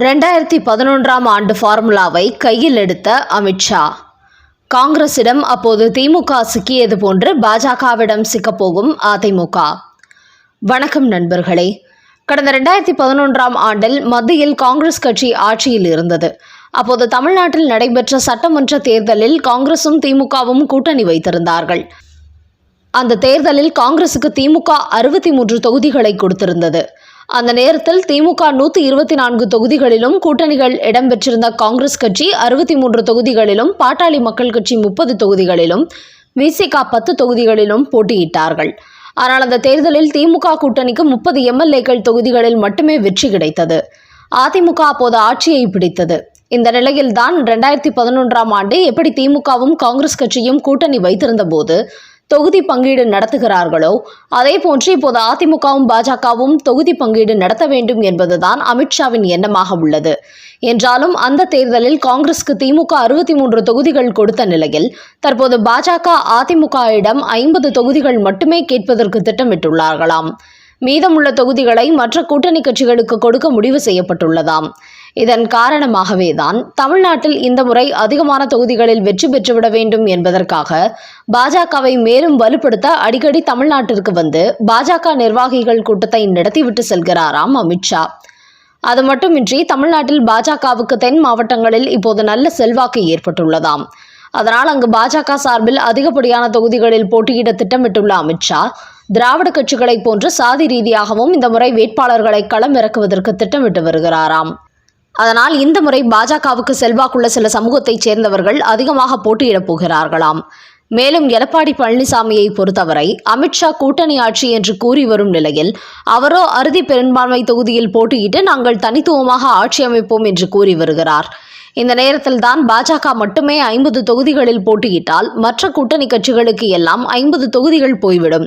ரெண்டாயிரத்தி பதினொன்றாம் ஆண்டு ஃபார்முலாவை கையில் எடுத்த அமித்ஷா காங்கிரசிடம் அப்போது திமுக சிக்கியது போன்று பாஜகவிடம் சிக்கப்போகும் அதிமுக. வணக்கம் நண்பர்களே. கடந்த ரெண்டாயிரத்தி பதினொன்றாம் ஆண்டில் மத்தியில் காங்கிரஸ் கட்சி ஆட்சியில் இருந்தது. அப்போது தமிழ்நாட்டில் நடைபெற்ற சட்டமன்ற தேர்தலில் காங்கிரசும் திமுகவும் கூட்டணி வைத்திருந்தார்கள். அந்த தேர்தலில் காங்கிரசுக்கு திமுக அறுபத்தி மூன்று தொகுதிகளை கொடுத்திருந்தது. அந்த நேரத்தில் திமுக நூற்றி இருபத்தி நான்கு தொகுதிகளிலும் கூட்டணிகள் இடம்பெற்றிருந்த காங்கிரஸ் கட்சி அறுபத்தி மூன்று தொகுதிகளிலும் பாட்டாளி மக்கள் கட்சி முப்பது தொகுதிகளிலும் விசிக பத்து தொகுதிகளிலும் போட்டியிட்டார்கள். ஆனால் அந்த தேர்தலில் திமுக கூட்டணிக்கு முப்பது எம்எல்ஏக்கள் தொகுதிகளில் மட்டுமே வெற்றி கிடைத்தது. அதிமுக அப்போது ஆட்சியை பிடித்தது. இந்த நிலையில்தான் ரெண்டாயிரத்தி பதினொன்றாம் ஆண்டு எப்படி திமுகவும் காங்கிரஸ் கட்சியும் கூட்டணி வைத்திருந்த போது தொகுதி பங்கீடு நடத்துகிறார்களோ? அதே போன்று இப்போது அதிமுகவும் பாஜகவும் தொகுதி பங்கீடு நடத்த வேண்டும் என்பதுதான் அமித்ஷாவின் எண்ணமாக உள்ளது. என்றாலும் அந்த தேர்தலில் காங்கிரஸ்க்கு திமுக அறுபத்தி மூன்று தொகுதிகள் கொடுத்த நிலையில் தற்போது பாஜக அதிமுகவிடம் ஐம்பது தொகுதிகள் மட்டுமே கேட்பதற்கு திட்டமிட்டுள்ளார்களாம். மீதமுள்ள தொகுதிகளை மற்ற கூட்டணி கட்சிகளுக்கு கொடுக்க முடிவு செய்யப்பட்டுள்ளதாம். இதன் காரணமாகவே தான் தமிழ்நாட்டில் இந்த முறை அதிகமான தொகுதிகளில் வெற்றி பெற்றுவிட வேண்டும் என்பதற்காக பாஜகவை மேலும் வலுப்படுத்த அடிக்கடி தமிழ்நாட்டிற்கு வந்து பாஜக நிர்வாகிகள் கூட்டத்தை நடத்திவிட்டு செல்கிறாராம் அமித்ஷா அது மட்டுமின்றி தமிழ்நாட்டில் பாஜகவுக்கு தென் மாவட்டங்களில் இப்போது நல்ல செல்வாக்கு ஏற்பட்டுள்ளதாம். அதனால் அங்கு பாஜக சார்பில் அதிகப்படியான தொகுதிகளில் போட்டியிட திட்டமிட்டுள்ள அமித்ஷா திராவிட கட்சிகளைப் போன்று சாதி ரீதியாகவும் இந்த முறை வேட்பாளர்களை களம் இறக்குவதற்கு திட்டமிட்டு வருகிறாராம். அதனால் இந்த முறை பாஜகவுக்கு செல்வாக்குள்ள சில சமூகத்தைச் சேர்ந்தவர்கள் அதிகமாக போட்டியிடப் போகிறார்களாம். மேலும் எடப்பாடி பழனிசாமியை பொறுத்தவரை அமித்ஷா கூட்டணி ஆட்சி என்று கூறி வரும் நிலையில் அவரோ அறுதி பெரும்பான்மை தொகுதியில் போட்டியிட்டு நாங்கள் தனித்துவமாக ஆட்சி அமைப்போம் என்று கூறி வருகிறார். இந்த நேரத்தில் தான் பாஜக மட்டுமே ஐம்பது தொகுதிகளில் போட்டியிட்டால் மற்ற கூட்டணி கட்சிகளுக்கு எல்லாம் ஐம்பது தொகுதிகள் போய்விடும்.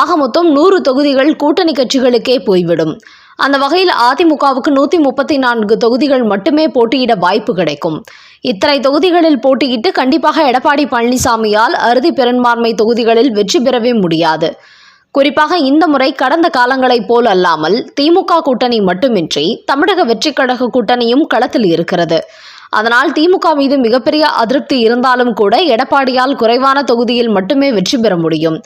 ஆக மொத்தம் நூறு தொகுதிகள் கூட்டணி கட்சிகளுக்கே போய்விடும். அந்த வகையில் அதிமுகவுக்கு நூற்றி முப்பத்தி நான்கு தொகுதிகள் மட்டுமே போட்டியிட வாய்ப்பு கிடைக்கும். இத்தனை தொகுதிகளில் போட்டியிட்டு கண்டிப்பாக எடப்பாடி பழனிசாமியால் அறுதி பெரும்பான்மை தொகுதிகளில் வெற்றி பெறவே முடியாது. குறிப்பாக இந்த முறை கடந்த காலங்களைப் போல் அல்லாமல் திமுக கூட்டணி மட்டுமின்றி தமிழக வெற்றிக் கழக கூட்டணியும் களத்தில் இருக்கிறது. அதனால் திமுக மீது மிகப்பெரிய அதிருப்தி இருந்தாலும் கூட எடப்பாடியால் குறைவான தொகுதியில் மட்டுமே வெற்றி பெற முடியும்.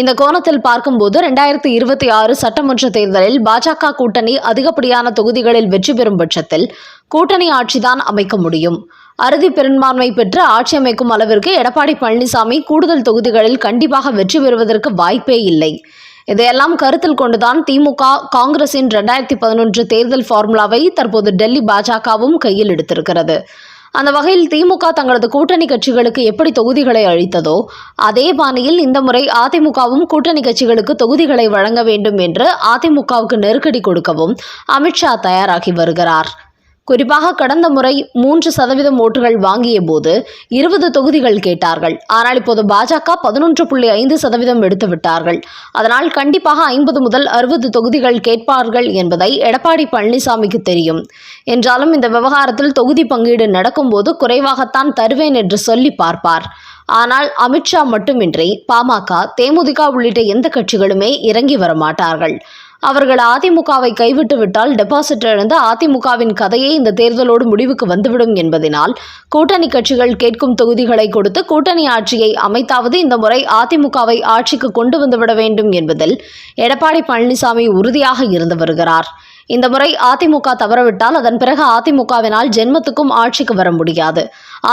இந்த கோணத்தில் பார்க்கும்போது ரெண்டாயிரத்தி இருபத்தி ஆறு சட்டமன்ற தேர்தலில் பாஜக கூட்டணி அதிகப்படியான தொகுதிகளில் வெற்றி பெறும் பட்சத்தில் கூட்டணி ஆட்சிதான் அமைக்க முடியும். அறுதி பெரும்பான்மை பெற்று ஆட்சி அமைக்கும் அளவிற்கு எடப்பாடி பழனிசாமி கூடுதல் தொகுதிகளில் கண்டிப்பாக வெற்றி பெறுவதற்கு வாய்ப்பே இல்லை. இதையெல்லாம் கருத்தில் கொண்டுதான் திமுக காங்கிரசின் ரெண்டாயிரத்தி பதினொன்று தேர்தல் ஃபார்முலாவை தற்போது டெல்லி பாஜகவும் கையில் எடுத்திருக்கிறது. அந்த வகையில் திமுக தங்களது கூட்டணி கட்சிகளுக்கு எப்படி தொகுதிகளை அளித்ததோ அதே பாணியில் இந்த முறை அதிமுகவும் கூட்டணி கட்சிகளுக்கு தொகுதிகளை வழங்க வேண்டும் என்று அதிமுகவுக்கு நெருக்கடி கொடுக்கவும் அமித்ஷா தயாராகி வருகிறார். குறிப்பாக கடந்த முறை மூன்று சதவீதம் ஓட்டுகள் வாங்கிய போது இருபது தொகுதிகள் கேட்டார்கள். ஆனால் இப்போது பாஜக பதினொன்று புள்ளி ஐந்து சதவீதம் எடுத்து விட்டார்கள். அதனால் கண்டிப்பாக ஐம்பது முதல் அறுபது தொகுதிகள் கேட்பார்கள் என்பதை எடப்பாடி பழனிசாமிக்கு தெரியும். என்றாலும் இந்த விவகாரத்தில் தொகுதி பங்கீடு நடக்கும்போது குறைவாகத்தான் தருவேன் என்று சொல்லி பார்ப்பார். ஆனால் அமித்ஷா மட்டுமின்றி பாமக தேமுதிக உள்ளிட்ட எந்த கட்சிகளுமே இறங்கி வர மாட்டார்கள். அவர்கள் அதிமுகவை கைவிட்டுவிட்டால் டெபாசிட் இழந்த அதிமுகவின் கதையே இந்த தேர்தலோடு முடிவுக்கு வந்துவிடும் என்பதனால் கூட்டணி கட்சிகள் கேட்கும் தொகுதிகளை கொடுத்து கூட்டணி ஆட்சியை அமைத்தாவது இந்த முறை அதிமுகவை ஆட்சிக்கு கொண்டு வந்துவிட வேண்டும் என்பதில் எடப்பாடி பழனிசாமி உறுதியாக இருந்து வருகிறார். இந்த முறை அதிமுக தவறவிட்டால் அதன் பிறகு அதிமுகவினால் ஜென்மத்துக்கும் ஆட்சிக்கு வர முடியாது.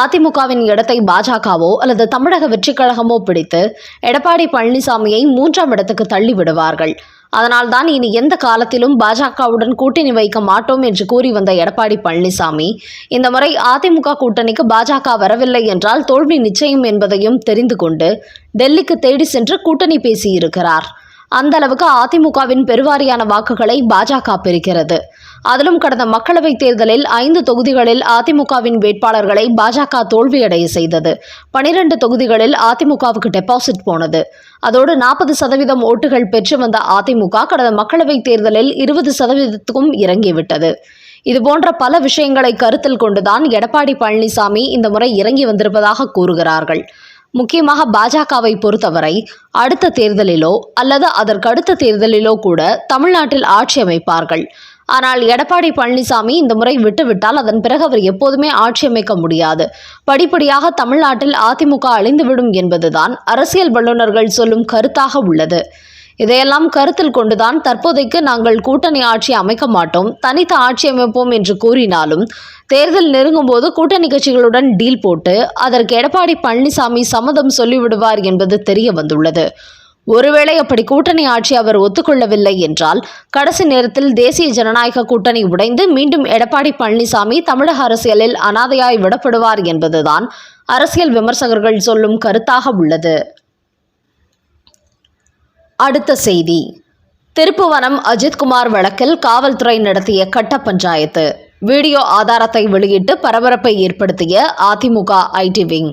அதிமுகவின் இடத்தை பாஜகவோ அல்லது தமிழக வெற்றிக் கழகமோ பிடித்து எடப்பாடி பழனிசாமியை மூன்றாம் இடத்துக்கு தள்ளிவிடுவார்கள். அதனால்தான் இனி எந்த காலத்திலும் பாஜகவுடன் கூட்டணி வைக்க மாட்டோம் என்று கூறி வந்த எடப்பாடி பழனிசாமி இந்த முறை அதிமுக கூட்டணிக்கு பாஜக வரவில்லை என்றால் தோல்வி நிச்சயம் என்பதையும் தெரிந்து கொண்டு டெல்லிக்கு தேடி சென்று கூட்டணி பேசியிருக்கிறார். அந்த அளவுக்கு அதிமுகவின் பெருவாரியான வாக்குகளை பாஜக பெறுகிறது. அதிலும் கடந்த மக்களவைத் தேர்தலில் ஐந்து தொகுதிகளில் அதிமுகவின் வேட்பாளர்களை பாஜக தோல்வியடைய செய்தது. பனிரெண்டு தொகுதிகளில் அதிமுகவுக்கு டெபாசிட் போனது. அதோடு நாற்பது சதவீதம் ஓட்டுகள் பெற்று வந்த அதிமுக கடந்த மக்களவைத் தேர்தலில் இருபது சதவீதத்துக்கும் இறங்கிவிட்டது. இதுபோன்ற பல விஷயங்களை கருத்தில் கொண்டுதான் எடப்பாடி பழனிசாமி இந்த முறை இறங்கி வந்திருப்பதாக கூறுகிறார்கள். முக்கியமாக பாஜகவை பொறுத்தவரை அடுத்த தேர்தலிலோ அல்லது அதற்கடுத்த தேர்தலிலோ கூட தமிழ்நாட்டில் ஆட்சி அமைப்பார்கள். ஆனால் எடப்பாடி பழனிசாமி இந்த முறை விட்டுவிட்டால் அதன் பிறகு அவர் எப்போதுமே ஆட்சி அமைக்க முடியாது. படிப்படியாக தமிழ்நாட்டில் அதிமுக அழிந்துவிடும் என்பதுதான் அரசியல் வல்லுநர்கள் சொல்லும் கருத்தாக உள்ளது. இதையெல்லாம் கருத்தில் கொண்டுதான் தற்போதைக்கு நாங்கள் கூட்டணி ஆட்சி அமைக்க மாட்டோம் தனித்த ஆட்சி அமைப்போம் என்று கூறினாலும் தேர்தல் நெருங்கும் போது கூட்டணி கட்சிகளுடன் டீல் போட்டு அதற்கு எடப்பாடி பழனிசாமி சம்மதம் சொல்லிவிடுவார் என்பது தெரிய வந்துள்ளது. ஒருவேளை அப்படி கூட்டணி ஆட்சி அவர் ஒத்துக்கொள்ளவில்லை என்றால் கடைசி நேரத்தில் தேசிய ஜனநாயக கூட்டணி உடைந்து மீண்டும் எடப்பாடி பழனிசாமி தமிழக அரசியலில் அனாதையாய் விடப்படுவார் என்பதுதான் அரசியல் விமர்சகர்கள் சொல்லும் கருத்தாக உள்ளது. அடுத்த செய்தி. திருப்புவனம் அஜித்குமார் வழக்கில் காவல்துறை நடத்திய கட்ட பஞ்சாயத்து. வீடியோ ஆதாரத்தை வெளியிட்டு பரபரப்பை ஏற்படுத்திய அதிமுக ஐடி விங்.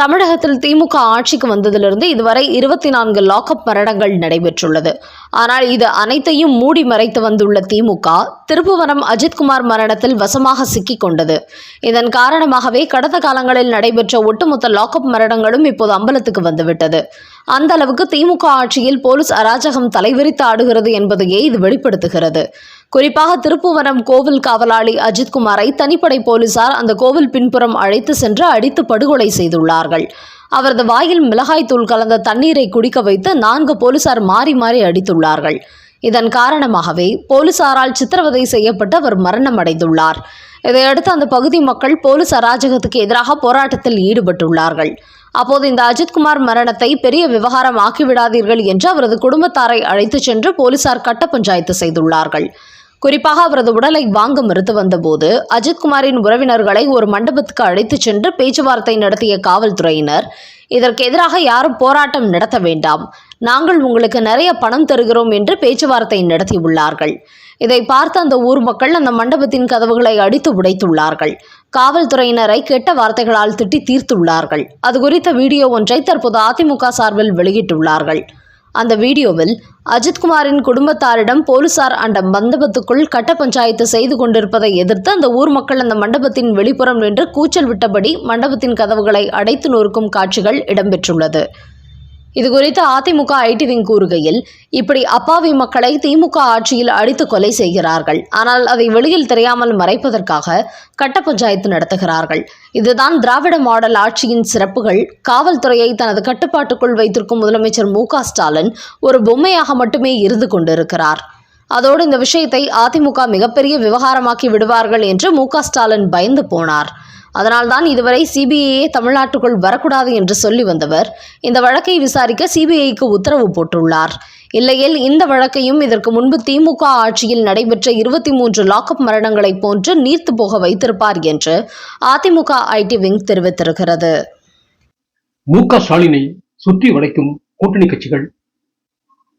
தமிழகத்தில் திமுக ஆட்சிக்கு வந்ததிலிருந்து இதுவரை இருபத்தி நான்கு லாக்அப் மரணங்கள் நடைபெற்றுள்ளது. ஆனால் இது அனைத்தையும் மூடி மறைத்து வந்துள்ள திமுக திருப்புவனம் அஜித்குமார் மரணத்தில் வசமாக சிக்கிக் கொண்டது. இதன் காரணமாகவே கடந்த காலங்களில் நடைபெற்ற ஒட்டுமொத்த லாக்அப் மரணங்களும் இப்போது அம்பலத்துக்கு வந்துவிட்டது. அந்த அளவுக்கு திமுக ஆட்சியில் போலீஸ் அராஜகம் தலைவிரித்து ஆடுகிறது என்பதையே இது வெளிப்படுத்துகிறது. குறிப்பாக திருப்புவனம் கோவில் காவலாளி அஜித்குமாரை தனிப்படை போலீசார் அந்த கோவில் பின்புறம் அழைத்து சென்று அடித்து படுகொலை செய்துள்ளார்கள். அவரது வாயில் மிளகாய்த்தூள் கலந்த தண்ணீரை குடிக்க வைத்து நான்கு போலீசார் மாறி மாறி அடித்துள்ளார்கள். இதன் காரணமாகவே போலீசாரால் சித்திரவதை செய்யப்பட்டு அவர் மரணம் அடைந்துள்ளார் இதையடுத்து அந்த பகுதி மக்கள் போலீஸ் அராஜகத்துக்கு எதிராக போராட்டத்தில் ஈடுபட்டுள்ளார்கள். அப்போது இந்த அஜித்குமார் மரணத்தை பெரிய விவகாரம் ஆக்கிவிடாதீர்கள் என்று அவரது குடும்பத்தாரை அழைத்துச் சென்று போலீசார் கட்ட பஞ்சாயத்து செய்துள்ளார்கள். குறிப்பாக அவரது உடலை வாங்க மறுத்து வந்தபோது அஜித்குமாரின் உறவினர்களை ஒரு மண்டபத்துக்கு அழைத்துச் சென்று பேச்சுவார்த்தை நடத்திய காவல்துறையினர் இதற்கு எதிராக யாரும் போராட்டம் நடத்த வேண்டாம். நாங்கள் உங்களுக்கு நிறைய பணம் தருகிறோம் என்று பேச்சுவார்த்தை நடத்தியுள்ளார்கள். இதை பார்த்த அந்த ஊர் மக்கள் அந்த மண்டபத்தின் கதவுகளை அடித்து உடைத்துள்ளார்கள். காவல்துறையினரை கெட்ட வார்த்தைகளால் திட்டி தீர்த்துள்ளார்கள். அது குறித்த வீடியோ ஒன்றை தற்போது அதிமுக சார்பில் வெளியிட்டுள்ளார்கள். அந்த வீடியோவில் அஜித்குமாரின் குடும்பத்தாரிடம் போலீசார் அந்த மண்டபத்துக்குள் கட்ட பஞ்சாயத்து செய்து கொண்டிருப்பதை எதிர்த்து அந்த ஊர் மக்கள் அந்த மண்டபத்தின் வெளிப்புறம் நின்று கூச்சல் விட்டபடி மண்டபத்தின் கதவுகளை அடைத்து நொறுக்கும் காட்சிகள் இடம்பெற்றுள்ளது. இதுகுறித்து அதிமுக ஐடி விங் கூறுகையில் இப்படி அப்பாவி மக்களை திமுக ஆட்சியில் அடித்து கொலை செய்கிறார்கள். ஆனால் அதை வெளியில் தெரியாமல் மறைப்பதற்காக கட்ட பஞ்சாயத்து நடத்துகிறார்கள். இதுதான் திராவிட மாடல் ஆட்சியின் சிறப்புகள். காவல்துறையை தனது கட்டுப்பாட்டுக்குள் வைத்திருக்கும் முதலமைச்சர் மு ஸ்டாலின் ஒரு பொம்மையாக மட்டுமே இருந்து கொண்டிருக்கிறார். அதோடு இந்த விஷயத்தை அதிமுக மிகப்பெரிய விவகாரமாக்கி விடுவார்கள் என்று மு ஸ்டாலின் பயந்து போனார். அதனால்தான் இதுவரை சிபிஐயே தமிழ்நாட்டுக்குள் வரக்கூடாது என்று சொல்லி வந்தவர் இந்த வழக்கை விசாரிக்க சிபிஐக்கு உத்தரவு போட்டுள்ளார். இல்லையில் இந்த வழக்கையும் இதற்கு முன்பு திமுக ஆட்சியில் நடைபெற்ற இருபத்தி மூன்று லாக்அப் மரணங்களைப் போன்று நீர்த்து போக வைத்திருப்பார் என்று அதிமுக ஐடி விங் தெரிவித்திருக்கிறது. மு க ஸ்டாலினை சுற்றி வளைக்கும் கூட்டணி கட்சிகள்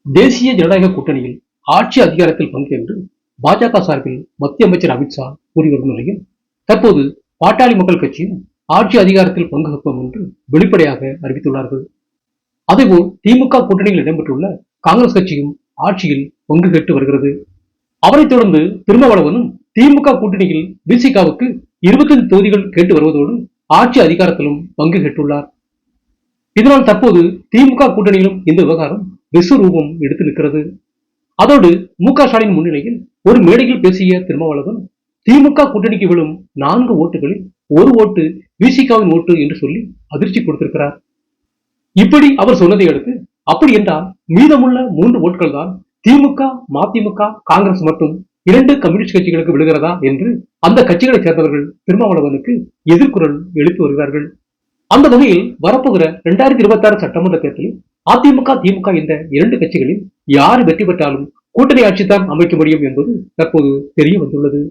தேசிய ஜனநாயக கூட்டணியில் ஆட்சி அதிகாரத்தில் பங்கேற்று பாஜக சார்பில் மத்திய அமைச்சர் அமித்ஷா கூறி வரும் நிலையில் தற்போது பாட்டாளி மக்கள் கட்சியும் ஆட்சி அதிகாரத்தில் பங்கு வைப்போம் என்று வெளிப்படையாக அறிவித்துள்ளார்கள். அதேபோல் திமுக கூட்டணியில் இடம்பெற்றுள்ள காங்கிரஸ் கட்சியும் ஆட்சியில் பங்கு கேட்டு வருகிறது. அவரைத் தொடர்ந்து திருமாவளவனும் திமுக கூட்டணியில் பிசிகாவுக்கு இருபத்தைந்து தொகுதிகள் கேட்டு வருவதோடு ஆட்சி அதிகாரத்திலும் பங்கு கேட்டுள்ளார். இதனால் தற்போது திமுக கூட்டணியிலும் இந்த விவகாரம் விஸ்வரூபம் எடுத்து நிற்கிறது. அதோடு மு க ஸ்டாலின் முன்னிலையில் ஒரு மேடையில் பேசிய திருமாவளவன் திமுக கூட்டணிக்கு விழும் நான்கு ஓட்டுகளில் ஒரு ஓட்டு விசிகாவின் ஓட்டு என்று சொல்லி அதிர்ச்சி கொடுத்திருக்கிறார். இப்படி அவர் சொன்னதை அடுத்து அப்படி என்றால் மீதமுள்ள மூன்று ஓட்டுகள் தான் திமுக மதிமுக காங்கிரஸ் மற்றும் இரண்டு கம்யூனிஸ்ட் கட்சிகளுக்கு விழுகிறதா என்று அந்த கட்சிகளைச் சேர்ந்தவர்கள் திருமாவளவனுக்கு எதிர்குரல் எழுப்பி வருகிறார்கள். அந்த வகையில் வரப்போகிற இரண்டாயிரத்தி இருபத்தி ஆறு சட்டமன்ற தேர்தலில் அதிமுக திமுக என்ற இரண்டு கட்சிகளில் யார் வெற்றி பெற்றாலும் கூட்டணி ஆட்சி தான் அமைக்க முடியும் என்பது தற்போது தெரிய வந்துள்ளது.